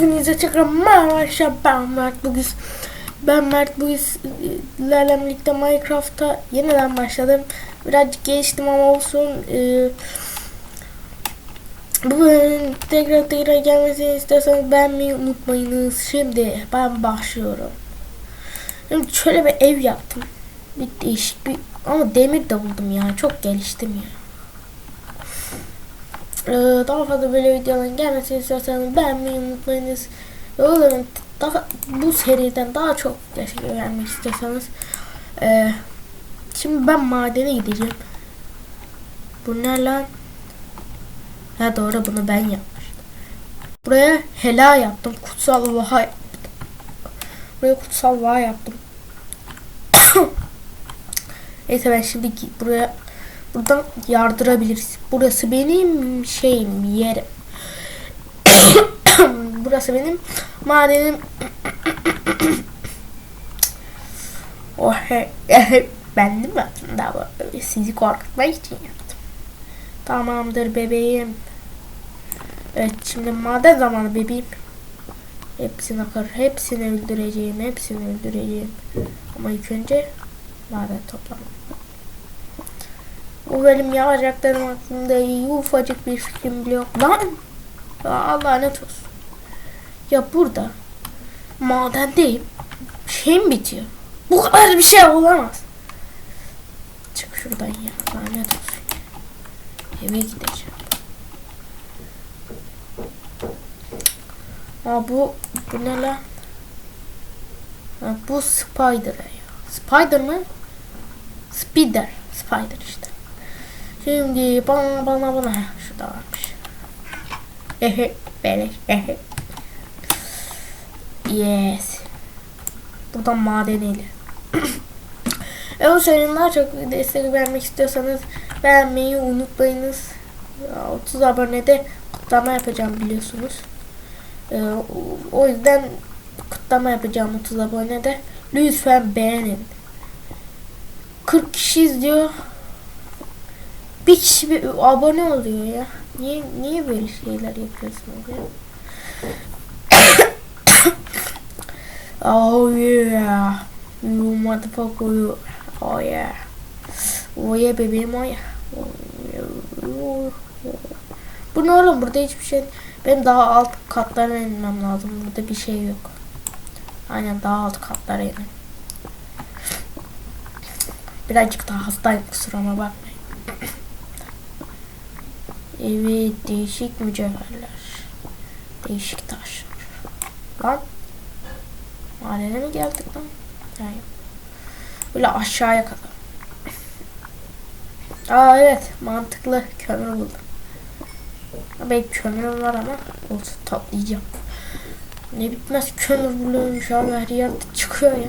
Hepinize tekrar merhaba ben Mert bugün ben Mert bugün sizlerle birlikte Minecraft'ta yeniden başladım. Birazcık geliştim ama olsun ee, bu tekrar tekrar gelmesini istiyorsanız beğenmeyi unutmayınız. Şimdi ben başlıyorum. Şimdi şöyle bir ev yaptım. Bir değişik bir ama demir de buldum ya çok geliştim ya daha fazla böyle videoların gelmesini istiyorsanız beğenmeyi unutmayınız. Ve o zaman daha, bu seriden daha çok destek vermek istiyorsanız ee, şimdi ben madene gideceğim. Bu ne lan? Ha doğru bunu ben yapmıştım. Buraya hela yaptım. Kutsal vaha yaptım. Buraya kutsal vaha yaptım. Neyse ben şimdi buraya buradan yardırabiliriz. Burası benim şeyim yerim. Burası benim madenim. oh he, ben de mi bu? Sizi korkutmak için yaptım. Tamamdır bebeğim. Evet şimdi maden zamanı bebeğim. Hepsini akar. Hepsini öldüreceğim. Hepsini öldüreceğim. Ama ilk önce maden toplamak. Bu bölüm yapacaklarım hakkında iyi ufacık bir fikrim bile yok. Lan! Ya ne olsun. Ya burada madendeyim. Şeyim bitiyor. Bu kadar bir şey olamaz. Çık şuradan ya. Lanet olsun. Eve gideceğim. Aa bu, bu ne lan? Ha, bu Spider ya. Spider mı? Spider. Spider işte. Şimdi bana bana bana şurada varmış. Ehe beleş ehe. Yes. Buradan madeniyle. evet söyleyeyim daha çok destek vermek istiyorsanız beğenmeyi unutmayınız. 30 abonede kutlama yapacağım biliyorsunuz. Ee, o yüzden kutlama yapacağım 30 abonede. Lütfen beğenin. 40 kişi izliyor. Bir kişi bir abone oluyor ya. Niye niye böyle şeyler yapıyorsunuz ya? oh yeah. You motherfucker. Oh yeah. Oh yeah bebeğim. Oh yeah. Bu ne oğlum burada hiçbir şey benim daha alt katlara inmem lazım. Burada bir şey yok. Aynen daha alt katlara inelim. Birazcık daha hastayım kusuruma bakmayın. Evet değişik mücevherler. Değişik taşlar. Lan. Madene mi geldik lan? Yani. Böyle aşağıya kadar. Aa evet mantıklı kömür buldum. Benim kömürüm var ama olsun toplayacağım. Ne bitmez kömür buluyormuş abi her yerde çıkıyor ya.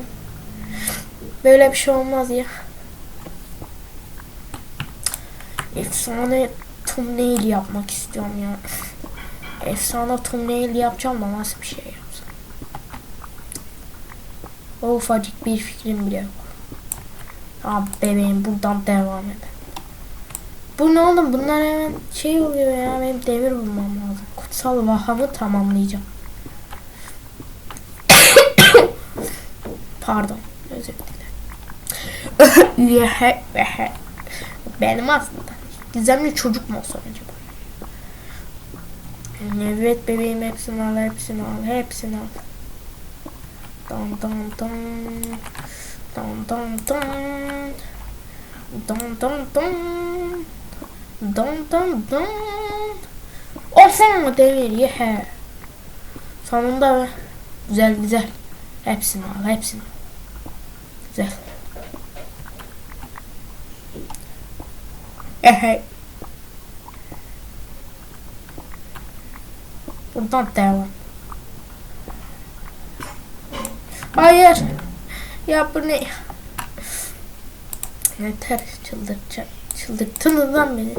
Böyle bir şey olmaz ya. Efsane thumbnail yapmak istiyorum ya. Efsane thumbnail yapacağım da nasıl bir şey yapsam. O ufacık bir fikrim bile yok. Abi bebeğim buradan devam edelim. Bu ne oğlum bunlar hemen şey oluyor ya benim demir bulmam lazım. Kutsal vahamı tamamlayacağım. Pardon özür dilerim. Benim aslında gizemli çocuk mu olsam acaba? Evet bebeğim hepsini al hepsini al hepsini al. Dam dam dam. Dam dam dam. Dam dam dam. Dam dam dam. Olsun mu demir yehe. Sonunda güzel güzel. Hepsini al hepsini. Güzel. Ehe. Buradan devam. Hayır. Ya ne? Yeter çıldırtacak. Çıldırttınız lan beni.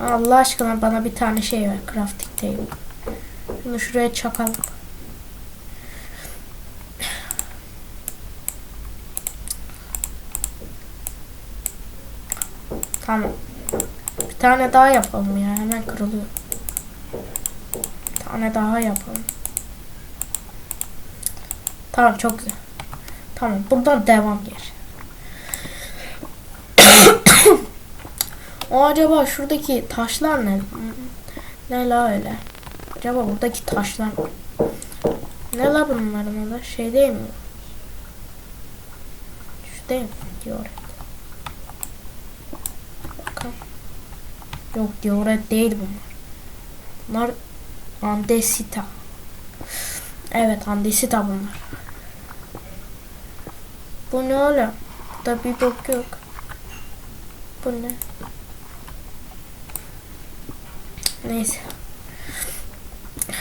Allah aşkına bana bir tane şey ver. Crafting table. Bunu şuraya çakalım. Tamam. Bir tane daha yapalım ya. Hemen kırılıyor. Tane daha yapalım. Tamam çok güzel. Tamam buradan devam gel. o acaba şuradaki taşlar ne? Ne la öyle? Acaba buradaki taşlar ne la bunların öyle? Şey değil mi? Şu değil mi? Diyor. Bakalım. Yok dioret değil bunlar. Bunlar andesita. Evet andesita bunlar. Bu ne oğlum? Burada bir bok yok. Bu ne? Neyse.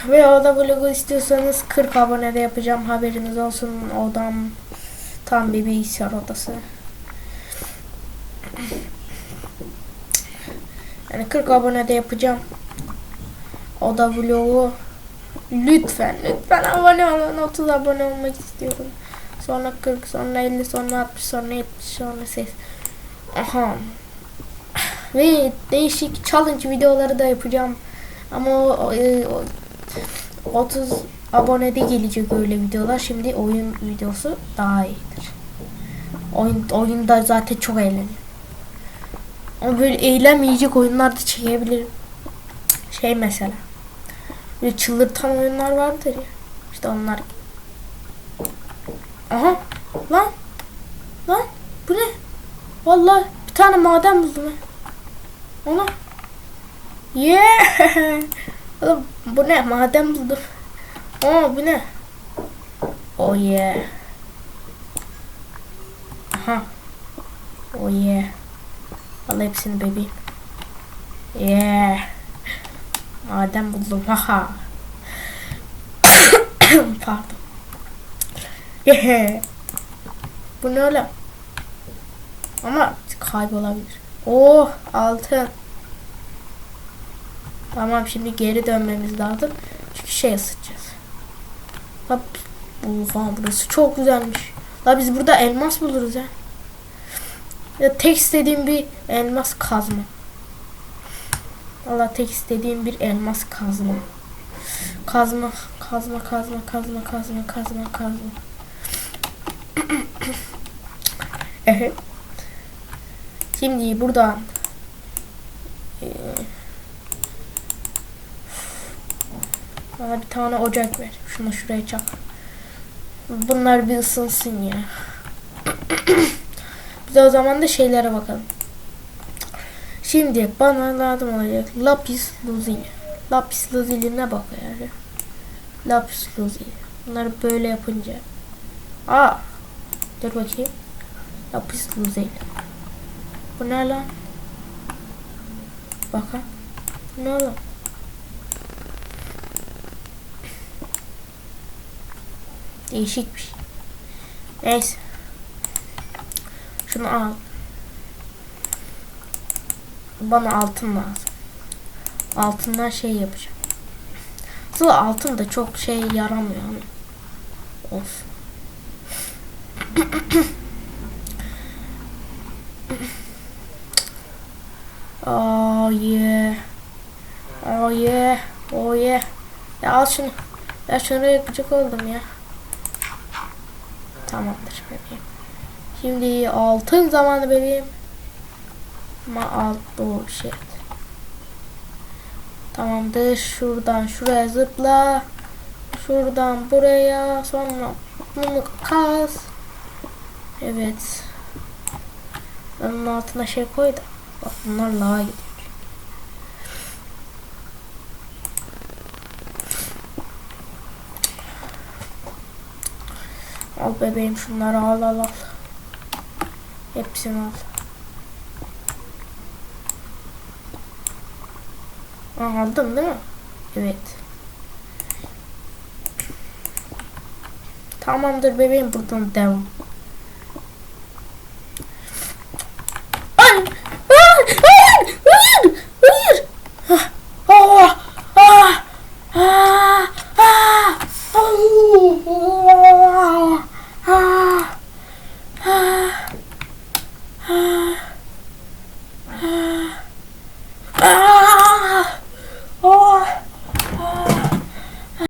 Ve oda vlogu istiyorsanız 40 abonede yapacağım. Haberiniz olsun. Odam tam bir bilgisayar odası. Yani 40 abonede yapacağım. Oda vlogu lütfen lütfen abone olun. 30 abone olmak istiyorum. Sonra 40, sonra 50, sonra 60, sonra 70, sonra 80. Aha. Ve değişik challenge videoları da yapacağım. Ama o, o, o- 30 abonede gelecek öyle videolar. Şimdi oyun videosu daha iyidir. Oyun, oyunda zaten çok eğleniyorum. Ama böyle eğlenmeyecek oyunlar da çekebilirim. Şey mesela. Böyle çıldırtan oyunlar vardır ya. İşte onlar. Aha. Lan. Lan. Bu ne? Vallahi bir tane maden buldum ha. Ona. Yeah. Oğlum bu ne? Maden buldum. Aa bu ne? Oh yeah. Aha. Oh yeah. Al hepsini bebeğim. Yeah. Maden buldum. Haha. Pardon. Bu ne öyle? Ama kaybolabilir. Oh altın. Tamam şimdi geri dönmemiz lazım. Çünkü şey ısıtacağız. Hop. Oha burası çok güzelmiş. La biz burada elmas buluruz ya. Ya tek istediğim bir elmas kazma. Valla tek istediğim bir elmas kazma. Kazma, kazma, kazma, kazma, kazma, kazma, kazma. Evet. Şimdi buradan eee, bana bir tane ocak ver. Şunu şuraya çak. Bunlar bir ısınsın ya. Biz o zaman da şeylere bakalım. Şimdi bana lazım olacak lapis lazuli. Lapis lazuli ne bakıyor yani? Lapis lazuli. Bunları böyle yapınca. Aa. Dur bakayım. Lapis lazuli. Bu ne lan? Bakın. Ne lan? Değişikmiş. Neyse. Şunu al. Bana altın lazım. Altından şey yapacağım. Aslında altın da çok şey yaramıyor. Olsun. Oh yeah. Oh yeah. Oh yeah. Ya al şunu. Ya şuraya gıcık oldum ya. Tamamdır bebeğim. Şimdi altın zamanı bebeğim. Ama alt bu şey. Tamamdır. Şuradan şuraya zıpla. Şuradan buraya. Sonra bunu kaz. Evet. Ben onun altına şey koy da. Bak bunlar lağa gidiyor. Al bebeğim şunları al al al. Hepsini al. Aa, değil mi? Evet. Tamamdır bebeğim buradan devam.